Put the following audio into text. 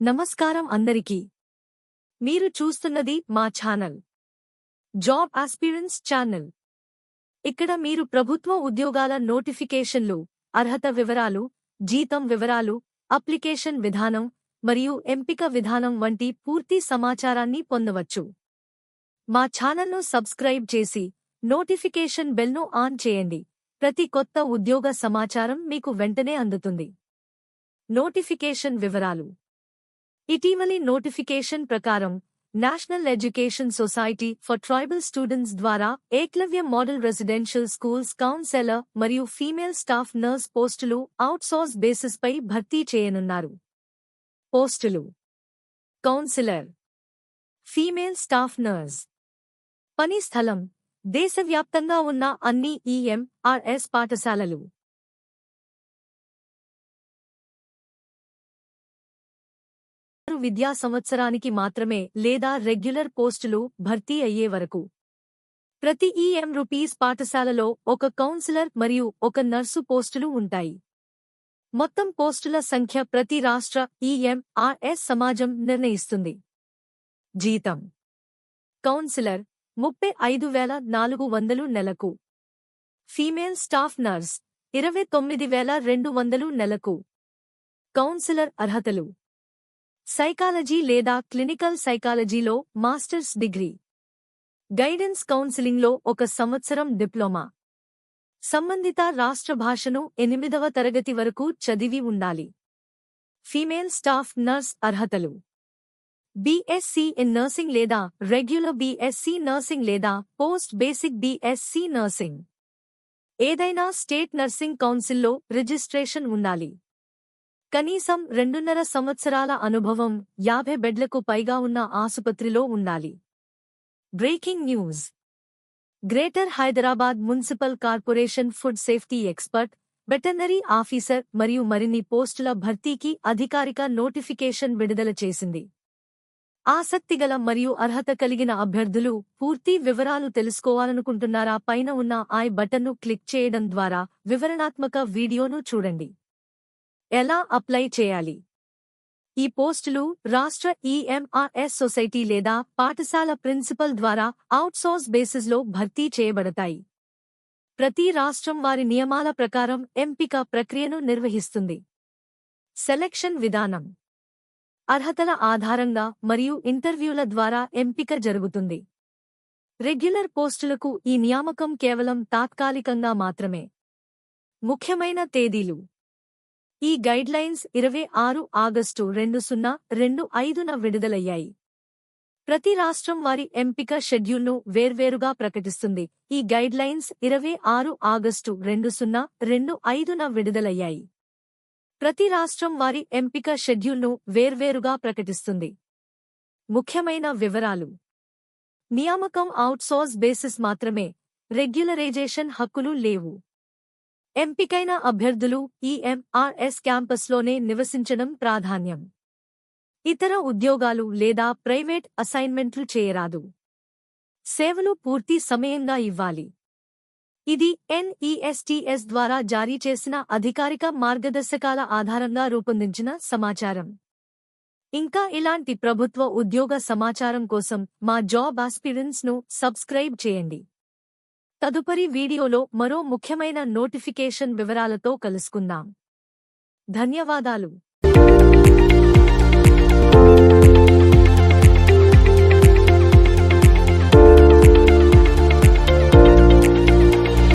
నమస్కారం అందరికీ. మీరు చూస్తున్నది మా ఛానల్. Job aspirants channel. ఇక్కడ మీరు ప్రభుత్వ ఉద్యోగాల నోటిఫికేషన్లు అర్హత వివరాలు జీతం వివరాలు అప్లికేషన్ విధానం మరియు ఎంపిక విధానం వంటి పూర్తి సమాచారాన్ని పొందవచ్చు. మా ఛానల్ను సబ్స్క్రైబ్ చేసి నోటిఫికేషన్ బెల్ను ఆన్ చేయండి. ప్రతి కొత్త ఉద్యోగ సమాచారం మీకు వెంటనే అందుతుంది. నోటిఫికేషన్ వివరాలు. ఇటీవలి నోటిఫికేషన్ ప్రకారం national education society for tribal students ద్వారా Eklavya model residential schools counsellor మరియు ఫీమేల్ స్టాఫ్ నర్స్ పోస్టులు అవుట్సోర్స్ బేసిస్పై భర్తీ చేయనున్నారు. పోస్టులు. కౌన్సిలర్. Female staff nurse. పని స్థలం. దేశవ్యాప్తంగా ఉన్న అన్ని ఈఎంఆర్ఎస్ పాఠశాలలు. విద్యా సంవత్సరానికి మాత్రమే లేదా రెగ్యులర్ పోస్టులు భర్తీ అయ్యే వరకు. ప్రతి ఈఎం రూపీస్ పాఠశాలలో ఒక కౌన్సిలర్ మరియు ఒక నర్సు పోస్టులు ఉంటాయి. మొత్తం పోస్టుల సంఖ్య ప్రతి రాష్ట్ర ఈఎంఆర్ఎస్ సమాజం నిర్ణయిస్తుంది. జీతం. కౌన్సిలర్ ముప్పై ఐదు వేల నాలుగు వందలు నెలకు. ఫీమేల్ స్టాఫ్ నర్స్ ఇరవై తొమ్మిది వేల రెండు వందలు నెలకు. కౌన్సిలర్ అర్హతలు. సైకాలజీ లేదా క్లినికల్ సైకాలజీలో మాస్టర్స్ డిగ్రీ. గైడెన్స్ కౌన్సిలింగ్లో ఒక సంవత్సరం డిప్లొమా. సంబంధిత రాష్ట్ర భాషను ఎనిమిదవ తరగతి వరకు చదివి ఉండాలి. ఫీమేల్ స్టాఫ్ నర్స్ అర్హతలు. బీఎస్సీ ఇన్ నర్సింగ్ లేదా రెగ్యులర్ బీఎస్సీ నర్సింగ్ లేదా పోస్ట్ బేసిక్ బీఎస్సీ నర్సింగ్. ఏదైనా స్టేట్ నర్సింగ్ కౌన్సిల్లో రిజిస్ట్రేషన్ ఉండాలి. కనీసం రెండున్నర సంవత్సరాల అనుభవం యాభై బెడ్లకు పైగా ఉన్న ఆసుపత్రిలో ఉండాలి. Breaking news. Greater Hyderabad municipal corporation food safety expert veterinary officer మరియు మరిన్ని పోస్టుల భర్తీకి అధికారిక నోటిఫికేషన్ విడుదల చేసింది. ఆసక్తిగల మరియు అర్హత కలిగిన అభ్యర్థులు పూర్తి వివరాలు తెలుసుకోవాలనుకుంటున్నారా? పైన ఉన్న ఐ బటన్ను క్లిక్ చేయడం ద్వారా వివరణాత్మక వీడియోను చూడండి. ఎలా అప్లై చేయాలి? ఈ పోస్టులు రాష్ట్ర ఈఎంఆర్ఎస్ సొసైటీ లేదా పాఠశాల ప్రిన్సిపల్ ద్వారా అవుట్సోర్స్ బేసిస్లో భర్తీ చేయబడతాయి. ప్రతి రాష్ట్రం వారి నియమాల ప్రకారం ఎంపిక ప్రక్రియను నిర్వహిస్తుంది. సెలెక్షన్ విధానం. అర్హతల ఆధారంగా మరియు ఇంటర్వ్యూల ద్వారా ఎంపిక జరుగుతుంది. రెగ్యులర్ పోస్టులకు ఈ నియామకం కేవలం తాత్కాలికంగా మాత్రమే. ముఖ్యమైన తేదీలు. ఈ గైడ్లైన్స్ ఇరవై ఆరు ఆగస్టు రెండు సున్నా రెండు ఐదున విడుదలయ్యాయి. ప్రతి రాష్ట్రం వారి ఎంపిక షెడ్యూల్ను వేర్వేరుగా ప్రకటిస్తుంది. ఈ గైడ్లైన్స్ ఇరవై ఆరు ఆగస్టు రెండు సున్నా రెండు ఐదున విడుదలయ్యాయి. ప్రతి రాష్ట్రం వారి ఎంపిక షెడ్యూల్ను వేర్వేరుగా ప్రకటిస్తుంది. ముఖ్యమైన వివరాలు. నియామకం అవుట్సోర్స్ బేసిస్ మాత్రమే. రెగ్యులరైజేషన్ హక్కులు లేవు. ఎంపికైన అభ్యర్థులు ఈఎంఆర్ఎస్ క్యాంపస్లోనే నివసించడం ప్రాధాన్యం. ఇతర ఉద్యోగాలు లేదా ప్రైవేట్ అసైన్మెంట్లు చేయరాదు. సేవలు పూర్తి సమయంగా ఇవ్వాలి. ఇది ఎన్ఈఎస్టీఎస్ ద్వారా జారీ చేసిన అధికారిక మార్గదర్శకాల ఆధారంగా రూపొందించిన సమాచారం. ఇంకా ఇలాంటి ప్రభుత్వ ఉద్యోగ సమాచారం కోసం మా జాబ్ ఆస్పిరెన్స్ను సబ్స్క్రైబ్ చేయండి. తదుపరి వీడియోలో మరో ముఖ్యమైన నోటిఫికేషన్ వివరాలతో కలుసుకుందాం. ధన్యవాదాలు.